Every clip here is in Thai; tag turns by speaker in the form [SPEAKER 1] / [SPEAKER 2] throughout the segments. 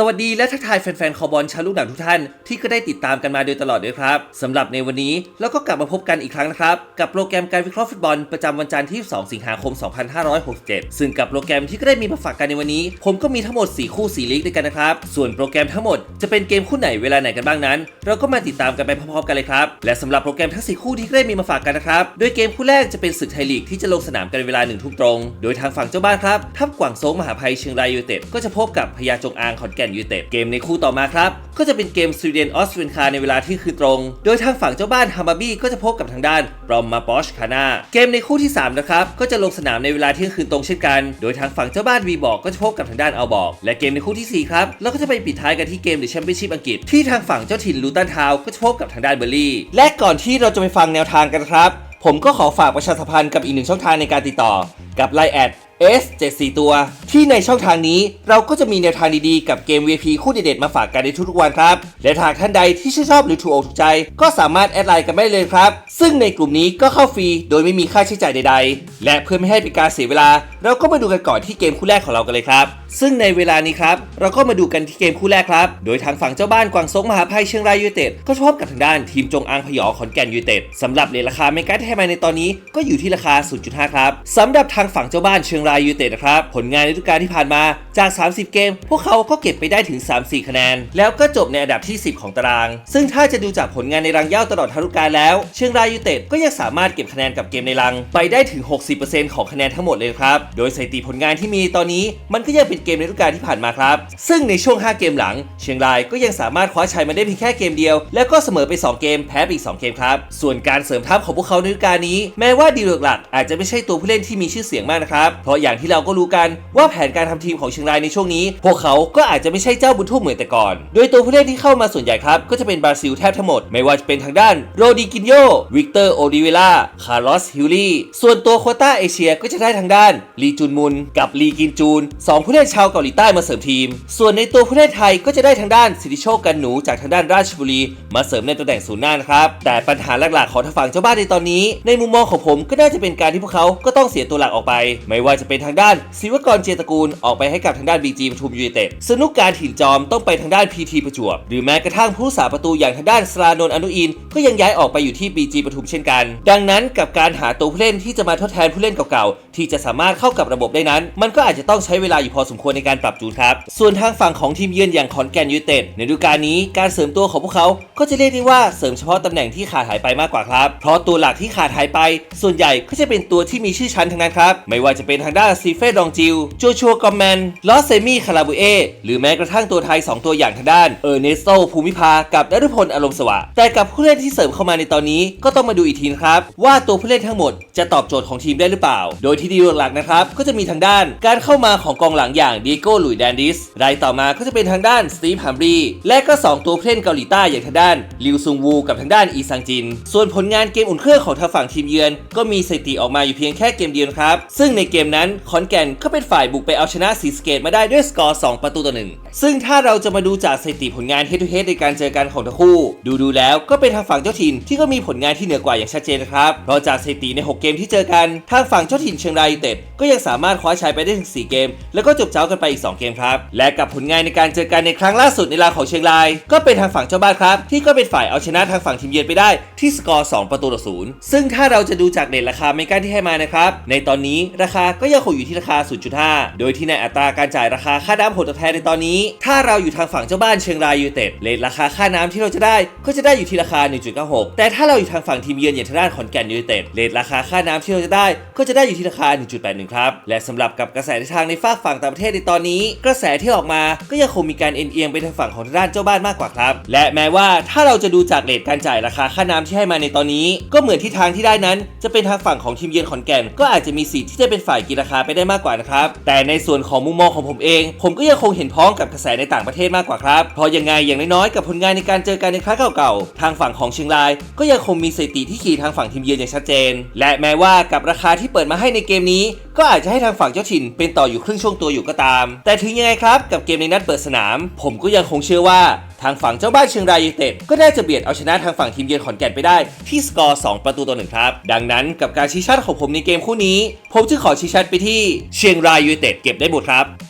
[SPEAKER 1] สวัสดีและทักทายแฟนๆ คอบอลชาวลูกหนังทุกท่าน ที่ก็ได้ติดตามกันมาโดยตลอดเลยครับสำหรับในวันนี้เราก็กลับมาพบกันอีกครั้งนะครับ กับโปรแกรมการวิเคราะห์ฟุตบอลประจำวันจันทร์ที่ 2 สิงหาคม 2567 ซึ่งกับโปรแกรมที่ก็ได้มีมาฝากกันในวันนี้ ผมก็มีทั้งหมด 4 คู่4ลีกด้วยกันนะครับ ส่วนโปรแกรมทั้งหมดจะเป็นเกมคู่ไหนเวลาไหนกันบ้างนั้น เราก็มาติดตามกันไปพร้อมๆกันเลยครับและสำหรับโปรแกรมทั้ง 4 คู่ที่ก็ได้มีมาฝากกันนะครับโดยเกมคู่แรกจะเป็นศึกไทยลีกที่จะลงสนามกันเวลา1ทุ่มตรง โดยทางฝั่งเจ้าบ้านครับทัพกวางโซงมหาภัยเชียงรายยูเต็ดก็จะพบกับพญาจงอางขอนแก่นยูเต็ดเกมในคู่ต่อมาครับ ก็จะเป็นเกมสวีเดนออสเตรียนคาในเวลาที่คือตรง โดยทางฝั่งเจ้าบ้านฮัมาบี้ก็จะพบกับทางด้านบรอมมาปอชคานาเกมในคู่ที่ 3 นะครับ ก็จะลงสนามในเวลาเที่ยงคืนตรงเช่นกัน โดยทางฝั่งเจ้าบ้านวีบอกก็จะพบกับทางด้านเอัลบอก และเกมในคู่ทีสี่ 4 ครับเราก็จะไปปิดท้ายกันที่เกมเดอะแชมเปี้ยนชิพอังกฤษที่ทางฝั่งเจ้าถิ่นลูตันทาวก็จะพบกับทางด้านเบอร์ลี่ และก่อนที่เราจะไปฟังแนวทางกันครับผมก็ขอฝากประชาสัมพันธ์กับอีกหนึ่งช่องทางในการติดต่อกับไลน์แอด S 7 4ตัว ที่ในช่องทางนี้เราก็จะมีแนวทางดีๆกับเกม VP คู่เด็ดๆมาฝากกันในทุกๆวันครับ และหากท่านใดที่ชื่นชอบหรือถูกอกถูกใจ ก็สามารถแอดไลน์กันได้เลยครับ ซึ่งในกลุ่มนี้ก็เข้าฟรีโดยไม่มีค่าใช้จ่ายใดๆ และเพื่อไม่ให้เป็นการเสียเวลา เราก็มาดูกันก่อนที่เกมคู่แรกของเรากันเลยครับซึ่งในเวลานี้ครับ เราก็มาดูกันที่เกมคู่แรกครับ โดยทางฝั่งเจ้าบ้านกวางซงมหาภัยเชียงรายยูเต็ดก็พบกับทางด้านทีมจงอางพยอขอนแก่นยูเต็ดสำหรับเลทราคาเมกาที่ให้มาในตอนนี้ก็อยู่ที่ราคา 0.5 ครับสำหรับทางฝั่งเจ้าบ้านเชียงรายยูเต็ดนะครับผลงานในฤดูกาลที่ผ่านมาจาก 30 เกม พวกเขาก็เก็บไปได้ถึง 3-4 คะแนน แล้วก็จบในอันดับที่ 10 ของตาราง ซึ่งถ้าจะดูจากผลงานในรังเย่าตลอดทั้งฤดูกาลแล้ว เชียงรายยูเต็ดก็ยังสามารถเก็บคะแนนกับเกมในรัง ไปได้ถึง 60%ของคะแนนทั้งหมดเลยครับโดยสถิติผลงานที่มีตอนนี้มันก็ยังเป็นเกมในฤดูกาลที่ผ่านมาครับ ซึ่งในช่วง 5 เกมหลัง เชียงรายก็ยังสามารถคว้าชัยมาได้เพียงแค่เกมเดียว แล้วก็เสมอไป 2 เกมแพ้ไปอีก 2 เกมครับ ส่วนการเสริมทัพของพวกเขาในฤดูกาลนี้ แม้ว่าดีลหลักอาจจะไม่ใช่ตัวผู้เล่นที่มีชื่อเสียงมากนะครับ เพราะอย่างที่เราก็รู้กันว่าแผนการทำทีมของเชียงรายในช่วงนี้ พวกเขาก็อาจจะไม่ใช่เจ้าบุญทุ่มเหมือนแต่ก่อน โดยตัวผู้เล่นที่เข้ามาส่วนใหญ่ครับก็จะเป็นบราซิลแทบทั้งหมด ไม่ว่าจะเป็นทางด้านโรดิกินโยวิกเตอร์โอดิเวล่าคาร์ลอสฮิลลี่ส่วนตัวโคต้าเอเชียก็จะได้ทางด้านลีจุนมุนกับลีกินจูนสองผู้เล่นชาวเกาหลีใต้มาเสริมทีม ส่วนในตัวผู้เล่นไทยก็จะได้ทางด้านสิทธิโชคกันหนูจากทางด้านราชบุรี มาเสริมในตำแหน่งศูนย์หน้านะครับ แต่ปัญหาหลักๆของทางฝั่งเจ้าบ้านในตอนนี้ ในมุมมองของผมก็น่าจะเป็นการที่พวกเขาก็ต้องเสียตัวหลักออกไป ไม่ว่าจะเป็นทางด้านศิวกรเจยตะกูลออกไปให้กับทางด้านบีจีปทุมยูไนเต็ดสนุกการถิ่นจอมต้องไปทางด้านพีทีประจวบ หรือแม้กระทั่งผู้สาประตูอย่างทางด้านสลานนท์อนุอินก็ยังย้ายออกไปอยู่ที่บีจีปทุมเช่นกัน ดังนั้นกับการหาตัวผู้เล่นที่จะมาทดแทนผู้เล่นเก่าๆที่จะสามารถเข้ากับระบบได้นั้น มันก็อาจจะต้องใช้เวลาอยู่พอสมควรในการปรับจูนครับ ส่วนทางฝั่งของทีมเยือนอย่างขอนแก่นยูเต็ดในฤดูกาลนี้การเสริมตัวของพวกเขา ก็จะเรียกได้ว่าเสริมเฉพาะตำแหน่งที่ขาดหายไปมากกว่าครับ เพราะตัวหลักที่ขาดหายไป ส่วนใหญ่ก็จะเป็นตัวที่มีชื่อชั้นทั้งนั้นครับ ไม่ว่าจะเป็นทางด้านซีเฟดองจิลโจชัวกอมแมนลอสเซมี่คาราบูเอหรือแม้กระทั่งตัวไทย 2 ตัวอย่างทางด้านเออร์เนสโตภูมิภากับนฤพลอารมณ์สวะแต่กับผู้เล่นที่เสริมเข้ามาในตอนนี้ก็ต้องมาดูอีกทีนะครับว่าตัวผู้เล่นทั้งหมดจะตอบโจทย์ของทีมได้หรือเปล่า โดยที่ดีหลักๆนะครับก็จะมีทางด้านการเข้ามาของกองหลังอย่างดีโก้หลุยแดนดิส รายต่อมาก็จะเป็นทางด้านสตีฟฮัมบรีและก็ 2 ตัวผู้เล่นเกาหลีใต้อย่างทางด้านลิวซุงวูกับทางด้านอีซังจิน ส่วนผลงานเกมอุ่นเครื่องของทางฝั่งทีมเยือน ก็มีสถิติออกมาอยู่เพียงแค่เกมเดียวครับ ซึ่งในเกมนั้นขอนแกนก็เป็นฝ่ายบุกไปเอาชนะสีสเกตมาได้ด้วยสกอร์ 2 ประตูต่อหนึ่งซึ่งถ้าเราจะมาดูจากสถิติผลงาน head to head ในการเจอกันของทั้งคู่ ดูดูแล้วก็เป็นทางฝั่งเจ้าถิ่นที่ก็มีผลงานที่เหนือกว่าอย่างชัดเจนนะครับเพราะจากสถิติใน 6 เกมที่เจอกันทางฝั่งเจ้าถิ่นเชียงรายยูเต็ดก็ยังสามารถคว้าชัยไปได้ถึง 4 เกม แล้วก็จบจากันไปอีก 2 เกมครับ และกับผลงานในการเจอกันในครั้งล่าสุดในลาของเชียงราย ก็เป็นทางฝั่งเจ้าบ้านครับ ที่ก็เป็นฝ่ายเอาชนะทางฝั่งทีมเยือนไปได้ที่สกอร์ 2 ประตูต่อศูนย์ซึ่งถ้าเราจะดูจากเน็ตราคาเมกาที่ให้มานะครับในตอนนี้ราคาก็ยังคงอยู่ที่ราคา 0.5 โดยที่ในอัตราการจ่ายราคาค่าน้ำผลตอบแทนในตอนนี้ ถ้าเราอยู่ทางฝั่งเจ้าบ้านเชียงรายยูไนเต็ดเลทราคาค่าน้ำที่เราจะได้ก็จะได้อยู่ที่ราคา 1.96 แต่ถ้าเราอยู่ทางฝั่งทีมเยือนอย่างทางด้านขอนแก่นยูไนเต็ดเลทราคาค่าน้ำที่เราจะได้ก็จะได้อยู่ที่ราคา 1.81 ครับและสำหรับกับกระแสในทางในฝากฝั่งต่างประเทศในตอนนี้ กระแสที่ออกมาก็ยังคงมีการเอ็นเอียงไปทางฝั่งของทางด้านเจ้าบ้านมากกว่าครับ และแม้ว่าถ้าเราจะดูจากเลทการจ่ายราคาค่าน้ำที่ให้มาในตอนนี้ ก็เหมือนที่ทางที่ได้นั้น จะเป็นทางฝั่งของทีมเยือนขอนแก่น ก็อาจจะมีสิทธิ์ที่จะเป็นฝ่ายกินราคาไปได้มากกว่านะครับ แต่ในส่วนของมุมมองของผมเอง ผมก็ยังคงเห็นพ้องกับกระแสในต่างประเทศมากกว่าครับเพราะยังไงอย่างน้อยๆกับผลงานในการเจอกันในครั้งเก่าๆทางฝั่งของเชียงราย ก็ยังคงมีสถิติที่ขี่ทางฝั่งทีมเยือนอย่างชัดเจน และแม้ว่ากับราคาที่เปิดมาให้ในเกมนี้ ก็อาจจะให้ทางฝั่งเจ้าถิ่นเป็นต่ออยู่ครึ่งช่วงตัวอยู่ก็ตาม แต่ถึงยังไงครับกับเกมในนัดเปิดสนาม ผมก็ยังคงเชื่อว่าทางฝั่งเจ้าบ้านเชียงรายยูไนเต็ดก็ได้จะเบียดเอาชนะทางฝั่งทีมเยือนขอนแก่นไปได้ที่สกอร์ 2 ประตูต่อหนึ่งครับ ดังนั้นกับการชี้ชัดของผมในเกมคู่นี้ ผมจึงขอชี้ชัดไปที่เชียงรายยูไนเต็ดเก็บได้หมดครับ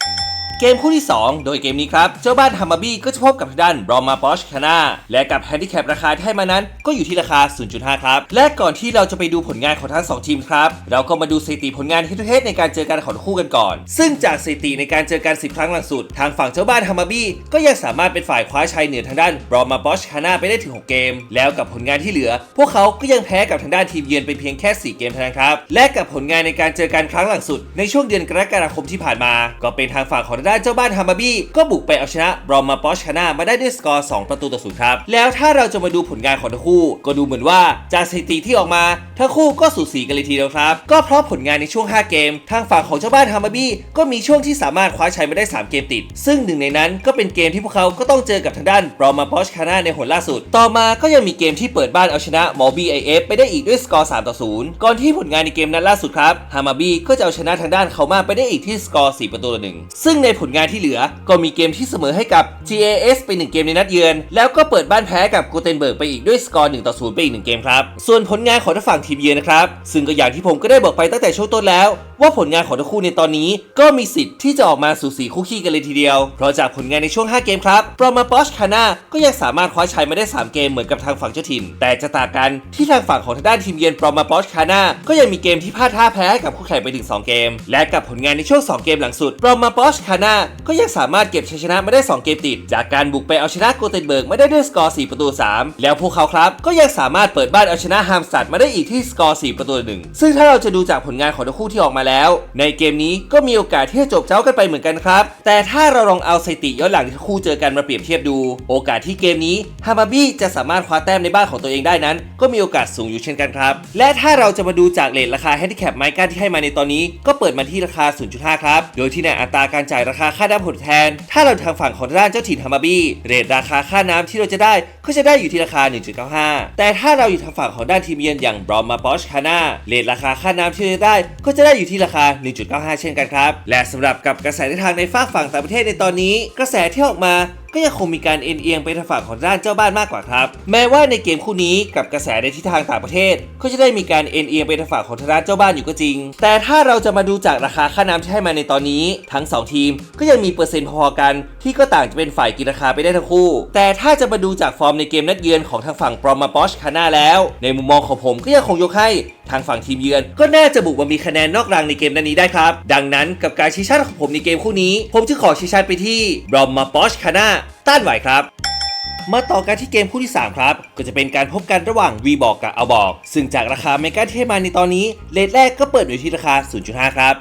[SPEAKER 1] เกมคู่ที่ 2 โดยเกมนี้ครับ เจ้าบ้านฮัมาบี้ก็จะพบกับทางด้านบรอมาบอชคานาและกับแฮนดิแคปราคาที่ให้มานั้นก็อยู่ที่ราคา 0.5 ครับ และก่อนที่เราจะไปดูผลงานของทั้งสองทีมครับ เราก็มาดูสถิติผลงานที่เทศในการเจอกันของคู่กันก่อน ซึ่งจากสถิติในการเจอกัน 10 ครั้งหลังสุด ทางฝั่งเจ้าบ้านฮัมาบี้ก็ยังสามารถเป็นฝ่ายคว้าชัยเหนือทางด้านบรอมาบอชคานาไปได้ถึง 6 เกม แล้วกับผลงานที่เหลือ พวกเขาก็ยังแพ้กับทางด้านทีมเยือนไปเพียงแค่ 4 เกมเท่านั้นครับและกับผลงานในการเจอกันครั้งหลังสุด ในช่วงเดือนกรกฎาคมที่ผ่านมา ก็เป็นทางฝั่งของด้านเจ้าบ้านฮัมาบี้ก็บุกไปเอาชนะบรอมาบอชคานามาได้ด้วยสกอร์ 2 ประตูต่อศูนย์ครับ แล้วถ้าเราจะมาดูผลงานของทั้งคู่ ก็ดูเหมือนว่าจากสถิติที่ออกมา ทั้งคู่ก็สูสีกันเลยทีเดียวครับ ก็เพราะผลงานในช่วง 5 เกม ทางฝั่งของเจ้าบ้านฮัมาบี้ก็มีช่วงที่สามารถคว้าชัยมาได้ 3 เกมติด ซึ่งหนึ่งในนั้นก็เป็นเกมที่พวกเขาก็ต้องเจอกับทางด้านบรอมาบอชคานาในหนล่าสุด ต่อมาก็ยังมีเกมที่เปิดบ้านเอาชนะมอบีไอเอฟไปได้อีกด้วยสกอร์ 3 ต่อ 0 ก่อนที่ผลงานในเกมนั้นล่าสุดครับฮามาบีก็จะเอาชนะทางด้านเขามาไปได้อีกที่สกอร์ 4 ประตูต่อหนึ่งซึ่งในผลงานที่เหลือ ก็มีเกมที่เสมอให้กับ GAS ไป 1 เกมในนัดเยือน แล้วก็เปิดบ้านแพ้กับกูเทนเบิร์กไปอีกด้วยสกอร์1ต่อ0ไปอีก1เกมครับ ส่วนผลงานของทางฝั่งทีมเยือนนะครับ ซึ่งก็อย่างที่ผมก็ได้บอกไปตั้งแต่ช่วงต้นแล้ว ว่าผลงานของทั้งคู่ในตอนนี้ก็มีสิทธิ์ที่จะออกมาสู่สีคู่ขี้กันเลยทีเดียว เพราะจากผลงานในช่วง 5 เกมครับปรมาปอชคาน่าก็ยังสามารถคว้าชัยมาได้ 3 เกมเหมือนกับทางฝั่งเจ้าถิ่น แต่จะต่างกันที่ทางฝั่งของทางด้านทีมเยือนปรมาปอชคาน่าก็ยังมีเกมที่พลาดท่าแพ้ให้กับคู่แข่งไปถึง 2 เกม และกับผลงานในช่วง 2 เกมหลังสุดปรมาปอชคาน่าก็ยังสามารถเก็บชัยชนะมาได้ 2 เกมติด จากการบุกไปเอาชนะโกเทนเบิร์กมาได้ด้วยสกอร์ 4 ประตู 3 แล้วพวกเขาครับก็ยังสามารถเปิดบ้านเอาชนะฮามสตัดมาได้อีกที่สกอร์ 4 ประตูหนึ่งซึ่งถ้าเราจะดูจากผลงานของทั้งคู่ที่ออกมาแล้ว ในเกมนี้ก็มีโอกาสที่จะจบเจ้ากันไปเหมือนกันครับ แต่ถ้าเราลองเอาสถิติย้อนหลังที่คู่เจอกันมาเปรียบเทียบดู โอกาสที่เกมนี้ฮามาบี้จะสามารถคว้าแต้มในบ้านของตัวเองได้นั้น ก็มีโอกาสสูงอยู่เช่นกันครับ และถ้าเราจะมาดูจากเลทราคาแฮนดิแคปไมก้าที่ให้มาในตอนนี้ ก็เปิดมาที่ราคา 0.5 ครับ โดยที่ในอัตราการจ่ายราคาค่าน้ำผลแทน ถ้าเราทางฝั่งของด้านเจ้าถิ่นฮามาบี้เรทราคาค่าน้ำที่เราจะได้ก็จะได้อยู่ที่ราคา 1.95 แต่ถ้าเราอยู่ทางฝั่งของด้านทีมเยือนอย่างบรอมมาบอชคาน่าเรทราคาค่าน้ำที่เราจะได้ก็จะได้อยู่ที่ราคา 1.95 เช่นกันครับ และสำหรับกับกระแสในทางในฝากฝั่งต่างประเทศในตอนนี้ กระแสที่ออกมาก็ยังคงมีการเอ็นเอียงไปทางฝั่งของด้านเจ้าบ้านมากกว่าครับ แม้ว่าในเกมคู่นี้กับกระแสในทิศทางต่างประเทศ ก็จะได้มีการเอ็นเอียงไปทางฝั่งของทางด้านเจ้าบ้านอยู่ก็จริง แต่ถ้าเราจะมาดูจากราคาค่าน้ำที่ให้มาในตอนนี้ ทั้ง 2 ทีมก็ยังมีเปอร์เซ็นต์พอกัน ที่ก็ต่างจะเป็นฝ่ายกินราคาไปได้ทั้งคู่ แต่ถ้าจะมาดูจากฟอร์มในเกมนัดเยือนของทางฝั่งปรอมาปอชคาน่าแล้ว ในมุมมองของผมก็ยังคงยกให้ทางฝั่งทีมเยือน ก็น่าจะบุกมามีคะแนนนอกรางในเกมนัดนี้ได้ครับ ดังนั้นกับการชี้ชัดของผมในเกมคู่นี้ ผมจึงขอชี้ชัดไปที่บรอมมาปอชคาน่า ต้านไหวครับมาต่อกันที่เกมคู่ที่ 3 ครับ ก็จะเป็นการพบกันระหว่าง V บอกกับเอาบอก ซึ่งจากราคาเมกาเทมาในตอนนี้เลทแรกก็เปิดอยู่ที่ราคา 0.5 ครับ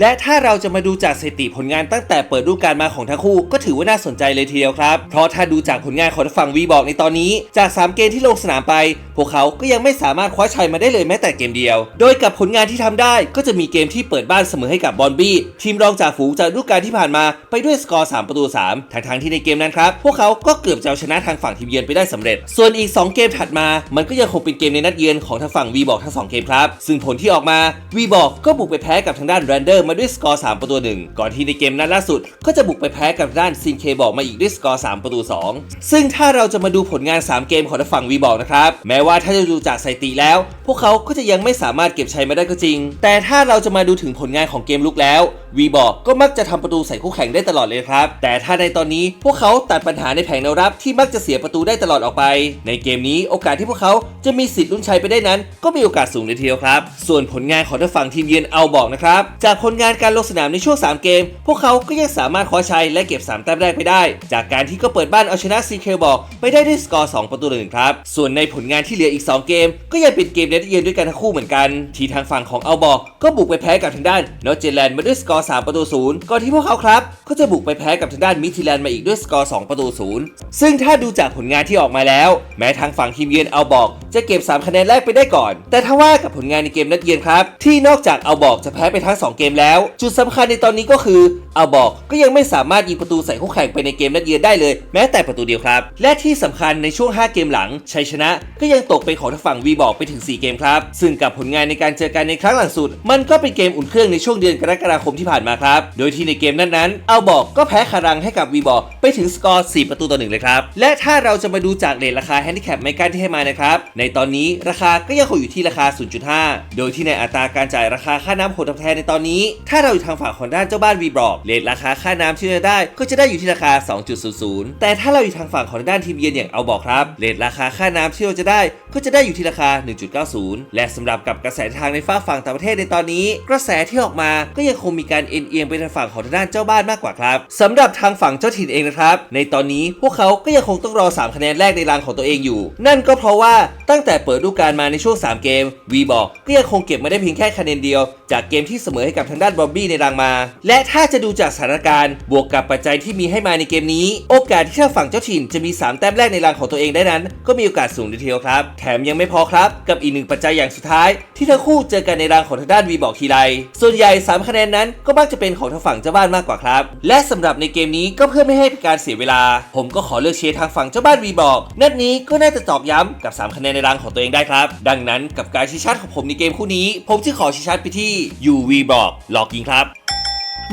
[SPEAKER 1] และถ้าเราจะมาดูจากสถิติผลงานตั้งแต่เปิดฤดูกาลมาของทั้งคู่ ก็ถือว่าน่าสนใจเลยทีเดียวครับ เพราะถ้าดูจากผลงานของทางฝั่งวีบอกในตอนนี้ จาก 3 เกมที่ลงสนามไป พวกเขาก็ยังไม่สามารถคว้าชัยมาได้เลยแม้แต่เกมเดียว โดยกับผลงานที่ทำได้ก็จะมีเกมที่เปิดบ้านเสมอให้กับบอลบี้ทีมรองจากฝูงจากฤดูกาลที่ผ่านมาไปด้วยสกอร์ 3 ประตู 3 ทั้งๆที่ในเกมนั้นครับ พวกเขาก็เกือบจะเอาชนะทางฝั่งทีมเยือนไปได้สำเร็จ ส่วนอีก 2 เกมถัดมา มันก็ยังคงเป็นเกมในนัดเยือนของทางฝั่งวีบอกทั้ง2เกมครับซึ่งผลที่ออกมาวีบอกก็บุกไปแพ้กับทางด้านแรนเดอร์มาด้วยสกอร์ 3 ประตูหนึ่งก่อนที่ในเกมนัดล่าสุด ก็จะบุกไปแพ้กับด้านซินเคบอกมาอีกด้วยสกอร์ 3 ประตู 2 ซึ่งถ้าเราจะมาดูผลงาน 3 เกมของทางฝั่งวีบอกนะครับ แม้ว่าถ้าจะดูจากสถิติแล้ว พวกเขาก็จะยังไม่สามารถเก็บชัยมาได้ก็จริง แต่ถ้าเราจะมาดูถึงผลงานของเกมลุกแล้ววีบอกก็มักจะทำประตูใส่คู่แข่งได้ตลอดเลยครับ แต่ถ้าในตอนนี้พวกเขาตัดปัญหาในแผงแนวรับที่มักจะเสียประตูได้ตลอดออกไป ในเกมนี้โอกาสที่พวกเขาจะมีสิทธิ์ลุ้นชัยไปได้นั้น ก็มีโอกาสสูงเลยทีเดียวครับ ส่วนผลงานของทางฝั่งทีมเยือนเอาบอกนะครับ จากผลลงานการลงสนามในช่วง 3 เกม พวกเขาก็ยังสามารถคว้าชัยและเก็บ 3 แต้มแรกไปได้ จากการที่ก็เปิดบ้านเอาชนะซีเคบอกไปได้ด้วยสกอร์ 2 ประตูต่อหนึ่งครับ ส่วนในผลงานที่เหลืออีก 2 เกม ก็ยังเป็นเกมในนัดเยือนด้วยกันทั้งคู่เหมือนกัน ที่ทางฝั่งของเอาบอกก็บุกไปแพ้กับทางด้านนอตเจแลนด์มาด้วยสกอร์ 3 ประตูศูนย์ก่อนที่พวกเขาครับก็จะบุกไปแพ้กับทางด้านมิทิแลนด์มาอีกด้วยสกอร์ 2 ประตูศูนย์ซึ่งถ้าดูจากผลงานที่ออกมาแล้ว แม้ทางฝั่งทีมเยือนเอาบอก จะเก็บ 3 คะแนนแรกไปได้ก่อน แต่ถ้าว่ากับผลงานในเกมนัดเยือนครับที่นอกจากเอาบอกจะแพ้ไปทั้ง 2 เกมแล้วจุดสำคัญในตอนนี้ก็คือเอาบอกก็ยังไม่สามารถยิงประตูใส่คู่แข่งไปในเกมนัดเยือนได้เลย แม้แต่ประตูเดียวครับ และที่สำคัญในช่วง 5 เกมหลังชัยชนะก็ยังตกเป็นของทางฝั่งวีบอกไปถึง 4 เกมครับ ซึ่งกับผลงานในการเจอกันในครั้งหลังสุด มันก็เป็นเกมอุ่นเครื่องในช่วงเดือนกรกฎาคมที่ผ่านมาครับ โดยที่ในเกมนั้นๆเอาบอกก็แพ้คารังให้กับวีบอกไปถึงสกอร์ 4 ประตูต่อหนึ่งเลยครับ และถ้าเราจะมาดูจากเรทราคาแฮนดิแคปไมกันที่ให้มานะครับ ในตอนนี้ราคาก็ยังคงอยู่ที่ราคา 0.5 โดยที่ในอัตราการจ่ายราคาค่าน้ำผลตอบแทนในตอนนี้ถ้าเราอยู่ทางฝั่งของด้านเจ้าบ้านวีบอกเลทราคาค่าน้ำที่จะได้ ก็จะได้อยู่ที่ราคา 2.00 แต่ถ้าเราอยู่ทางฝั่งของด้านทีมเยือนอย่างเอาบอกครับเลทราคาค่าน้ำที่เราจะได้ ก็จะได้อยู่ที่ราคา 1.90 และสำหรับกับกระแสทางในฝ้ากฝั่งต่างประเทศในตอนนี้ กระแสที่ออกมาก็ยังคงมีการเอ็นเอียงไปทางฝั่งของทางด้านเจ้าบ้านมากกว่าครับสำหรับทางฝั่งเจ้าถิ่นเองนะครับ ในตอนนี้พวกเขาก็ยังคงต้องรอ 3 คะแนนแรกในรังของตัวเองอยู่ นั่นก็เพราะว่าตั้งแต่เปิดฤดูกาลมาในช่วง 3 เกมวีบอกก็ยังคงเก็บมาได้เพียงแค่คะแนนเดียว จากเกมที่เสมอให้กับทางด้านบอบบี้ในรังมา และถ้าจะดูจากสถานการณ์บวกกับปัจจัยที่มีให้มาในเกมนี้ โอกาสที่ทางฝั่งเจ้าถิ่นจะมี 3 แต้มแรกในรังของตัวเองได้นั้น ก็มีโอกาสสูงทีเดียวครับ แถมยังไม่พอครับ กับอีกหนึ่งปัจจัยอย่างสุดท้าย ที่ทั้งคู่เจอกันในรังของทางด้านวีบอกทีไรส่วนใหญ่ 3 คะแนนนั้นก็มักจะเป็นของทางฝั่งเจ้าบ้านมากกว่าครับ และสำหรับในเกมนี้ก็เพื่อไม่ให้เป็นการเสียเวลา ผมก็ขอเลือกเชียร์ทางฝั่งเจ้าบ้านวีบอกนัดนี้ก็น่าจะตอบย้ำกับ 3 คะแนนในรังของตัวเองได้ครับ ดังนั้นกับการชี้ชัดของผมในเกมคู่นี้ ผมจึงขอชี้ชัดไปที่ UV บอกหลอกยิงครับ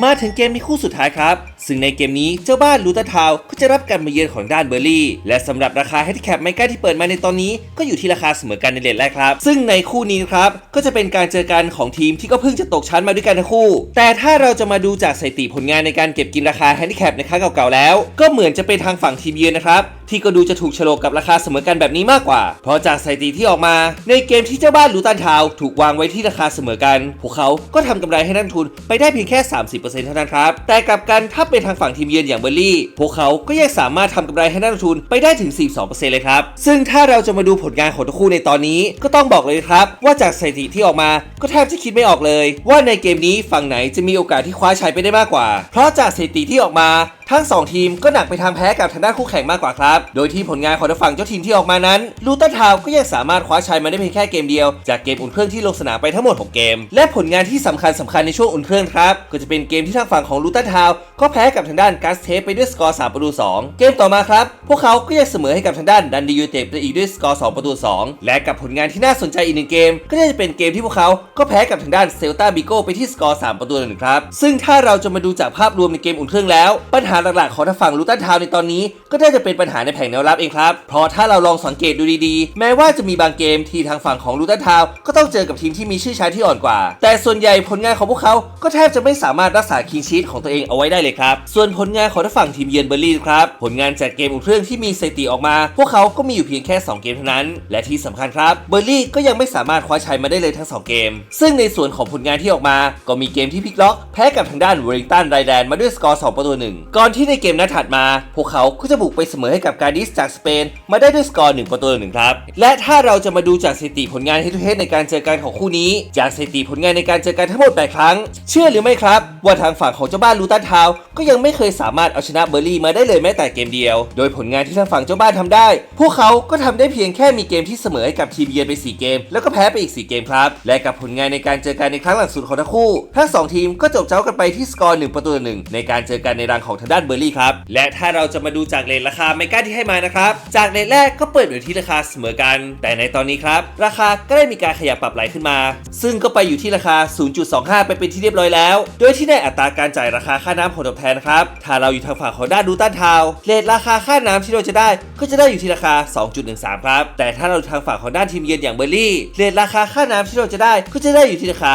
[SPEAKER 1] มาถึงเกมในคู่สุดท้ายครับ ซึ่งในเกมนี้เจ้าบ้านลูตันทาวก็จะรับการมาเยือนของด้านเบอร์ลี่ และสำหรับราคาแฮนดิแคปไมก้าที่เปิดมาในตอนนี้ ก็อยู่ที่ราคาเสมอกันในเลทแรกครับ ซึ่งในคู่นี้ครับก็จะเป็นการเจอกันของทีมที่ก็เพิ่งจะตกชั้นมาด้วยกันทั้งคู่ แต่ถ้าเราจะมาดูจากสถิติผลงานในการเก็บกินราคาแฮนดิแคปในครั้งเก่าๆแล้ว ก็เหมือนจะเป็นทางฝั่งทีมเยือนนะครับ ที่ก็ดูจะถูกโฉลกกับราคาเสมอกันแบบนี้มากกว่า เพราะจากสถิติที่ออกมา ในเกมที่เจ้าบ้านลูตันทาวถูกวางไว้ที่ราคาเสมอกัน พวกเขาก็ทำกำไรให้นักทุนไปได้เพียงแค่ 30%เท่านั้นครับ แต่กลับกันถ้าเป็นทางฝั่งทีมเยือนอย่างเบอร์ลี่ พวกเขาก็ยังสามารถทำกำไรให้นักทุนไปได้ถึง 42%เลยครับ ซึ่งถ้าเราจะมาดูผลงานของทั้งคู่ในตอนนี้ ก็ต้องบอกเลยครับ ว่าจากสถิติที่ออกมาก็แทบจะคิดไม่ออกเลย ว่าในเกมนี้ฝั่งไหนจะมีโอกาสที่คว้าชัยไปได้มากกว่า เพราะจากสถิติที่ออกมา ทั้ง 2 ทีมก็หนักไปทางแพ้กับทางด้านคู่แข่งมากกว่าครับ โดยที่ผลงานของทางฝั่งเจ้าทีมที่ออกมานั้นลูตันทาวก็ยังสามารถคว้าชัยมาได้เพียงแค่เกมเดียว จากเกมอุ่นเครื่องที่ลงสนามไปทั้งหมด 6 เกม และผลงานที่สำคัญสำคัญในช่วงอุ่นเครื่องครับ ก็จะเป็นเกมที่ทางฝั่งของลูตันทาวก็แพ้กับทางด้านกัสเทปไปด้วยสกอร์ 3 ประตู 2 เกมต่อมาครับ พวกเขาก็ยังเสมอให้กับทางด้านดันดียูเต็ไปอีกด้วยสกอร์ 2 ประตู 2 และกับผลงานที่น่าสนใจอีกหนึ่งเกม ก็จะเป็นเกมที่พวกเขาก็แพ้กับทางด้านเซลตาบิโกไปที่สกอร์ 3 ประตูหนึ่งครับซึ่งถ้าเราจะมาดูจากภาพรวมในเกมอุ่นเครื่องแล้วปัญหาหลักๆของทางฝั่งลูตันทาวในตอนนี้ ก็น่าจะเป็นปัญหาในแผงแนวรับเองครับ เพราะถ้าเราลองสังเกตดูดีๆ แม้ว่าจะมีบางเกมที่ทางฝั่งของลูตันทาวก็ต้องเจอกับทีมที่มีชื่อชั้นที่อ่อนกว่า แต่ส่วนใหญ่ผลงานของพวกเขาก็แทบจะไม่สามารถรักษาคีนชีตของตัวเองเอาไว้ได้เลยครับ ส่วนผลงานของทางฝั่งทีมเยือนเบอร์ลี่ครับ ผลงานจากเกมอุ่นเครื่องที่มีสถิติออกมา พวกเขาก็มีอยู่เพียงแค่ 2 เกมเท่านั้น และที่สำคัญครับ เบอร์ลี่ก็ยังไม่สามารถคว้าชัยมาได้เลยทั้ง 2 เกม ซึ่งในส่วนของผลงานที่ออกมา ก็มีเกมที่พลิกล็อกแพ้กับทางด้านเวอริงตันไรแดนมาด้วยสกอร์ 2 ประตูหนึ่งก่อนที่ในเกมนัดถัดมา พวกเขาก็จะบุกไปเสมอให้กับการดิสจากสเปน มาได้ด้วยสกอร์1ประตูหนึ่งครับ และถ้าเราจะมาดูจากสถิติผลงานเฮดทูเฮดในการเจอกันของคู่นี้ จากสถิติผลงานในการเจอกันทั้งหมด8ครั้ง เชื่อหรือไม่ครับ ว่าทางฝั่งของเจ้าบ้านลูตันทาวก็ยังไม่เคยสามารถเอาชนะเบอร์ลี่มาได้เลยแม้แต่เกมเดียว โดยผลงานที่ทางฝั่งเจ้าบ้านทำได้ พวกเขาก็ทำได้เพียงแค่มีเกมที่เสมอให้กับทีมเยือนไป 4 เกม แล้วก็แพ้ไปอีก 4 เกมครับ และกับผลงานในการเจอกันในครั้งหลังสุดของทั้งคู่ ทั้ง 2 ทีมก็จบเจ้ากันไปที่สกอร์1ประตูหนึ่งในการเจอกันในรังของทางด้านเบอร์ลี่ครับ และถ้าเราจะมาดูจากเลทราคาไมก้าที่ให้มานะครับ จากเลทแรกก็เปิดอยู่ที่ราคาเสมอกัน แต่ในตอนนี้ครับ ราคาก็ได้มีการขยับปรับไหลขึ้นมา ซึ่งก็ไปอยู่ที่ราคา 0.25 ไปเป็นที่เรียบร้อยแล้ว โดยที่ในอัตราการจ่ายราคาค่าน้ำผลตอบแทนนะครับ ถ้าเราอยู่ทางฝั่งของด้านดูตันทาวเลทราคาค่าน้ำที่เราจะได้ก็จะได้อยู่ที่ราคา 2.13 ครับ แต่ถ้าเราทางฝั่งของด้านทีมเยือนอย่างเบอร์ลี่เลทราคาค่าน้ำที่เราจะได้ก็จะได้อยู่ที่ราคา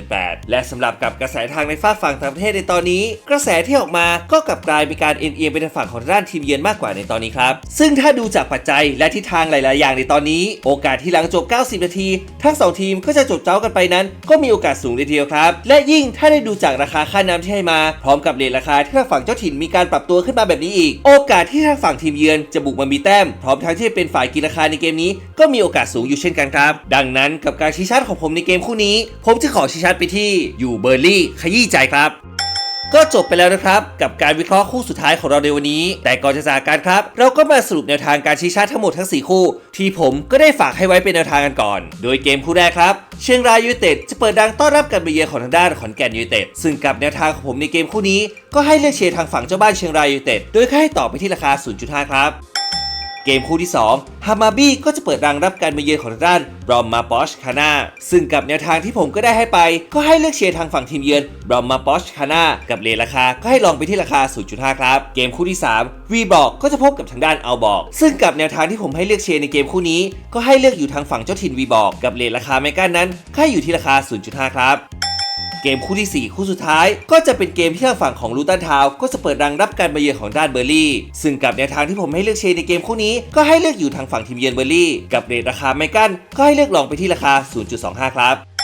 [SPEAKER 1] 1.78 และสำหรับกับกระแสทางในฝ้าฝั่งต่างประเทศในตอนนี้ กระแสที่ออกมาก็กลับกลายเป็นการเอ็นเอียงไปทางฝั่งของด้านทีมเยือนมากกว่าในตอนนี้ครับ ซึ่งถ้าดูจากปัจจัยและทิศทางหลาย ๆ อย่างในตอนนี้ โอกาสที่หลังจบ 90 นาที ทั้ง 2 ทีมก็จะจบเจ้ากันไปนั้น ก็มีโอกาสสูงเลยทีเดียวครับ และยิ่งถ้าได้ดูจากราคาค่าน้ำที่ให้มา พร้อมกับเลทราคาที่ทางฝั่งเจ้าถิ่นมีการปรับตัวขึ้นมาแบบนี้อีก โอกาสที่ทางฝั่งทีมเยือนจะบุกมามีแต้ม พร้อมทั้งที่เป็นฝ่ายกินราคาในเกมนี้ ก็มีโอกาสสูงอยู่เช่นกันครับ ดังนั้นกับการชี้ชัดของผมในเกมคู่นี้ ผมจะขอชี้ชัดไปที่อยู่เบอร์ลี่ขยี้ใจครับ ก็จบไปแล้วนะครับ กับการวิเคราะห์คู่สุดท้ายของเราในวันนี้ แต่ก่อนจะจากกันครับ เราก็มาสรุปแนวทางการชี้ชาร์ตทั้งหมดทั้ง 4 คู่ ที่ผมก็ได้ฝากให้ไว้เป็นแนวทางกันก่อน โดยเกมคู่แรกครับ เชียงรายยูเต็ดจะเปิดดังต้อนรับการไปเยือนของทางด้านขอนแก่นยูเต็ดซึ่งกับแนวทางของผมในเกมคู่นี้ ก็ให้เลือกเชียร์ทางฝั่งเจ้าบ้านเชียงรายยูเต็ดโดยให้ต่อไปที่ราคา 0.5 ครับ เกมคู่ที่ 2 ฮามาบี้ก็จะเปิดรังรับการมาเยือนของทางด้านบรอมมาปอชคาน่าซึ่งกับแนวทางที่ผมก็ได้ให้ไป ก็ให้เลือกเชียร์ทางฝั่งทีมเยือนบรอมมาปอชคาน่ากับเลทราคา ก็ให้ลองไปที่ราคา 0.5 ครับ เกมคู่ที่ 3 วีบอกก็จะพบกับทางด้านเอาบอก ซึ่งกับแนวทางที่ผมให้เลือกเชียร์ในเกมคู่นี้ ก็ให้เลือกอยู่ทางฝั่งเจ้าถิ่นวีบอกกับเลทราคาไม่ก้านนั้นก็ให้อยู่ที่ราคา 0.5 ครับ เกมคู่ทีสี่ 4 คู่สุดท้าย ก็จะเป็นเกมที่ทางฝั่งของลูตันทาวก็จะเปิดรังรับการมาเยือนของด้านเบอร์ลี่ ซึ่งกับแนวทางที่ผมให้เลือกเชในเกมคู่นี้ก็ให้เลือกอยู่ทางฝั่งทีมเยือนเบอร์ลี่ กับเรทราคาไม่กั้นก็ให้เลือกลองไปที่ราคา 0.25 ครับ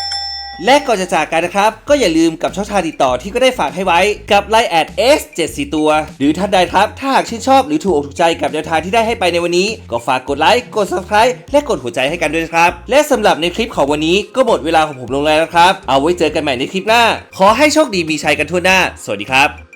[SPEAKER 1] และก่อนจะจากกันนะครับ ก็อย่าลืมกับช่องทางติดต่อที่ก็ได้ฝากให้ไว้กับ l i น์แอด S74 ตัว หรือท่านใดครับ ถ้าหากชื่นชอบหรือถูกอกถูกใจกับแนวทางที่ได้ให้ไปในวันนี้ ก็ฝากกดไลค์กด Subscribe และกดหัวใจให้กันด้วยนะครับ และสำหรับในคลิปของวันนี้ก็หมดเวลาของผมลงแล้วนะครับ เอาไว้เจอกันใหม่ในคลิปหน้า ขอให้โชคดีมีชัยกันทั่วหน้า สวัสดีครับ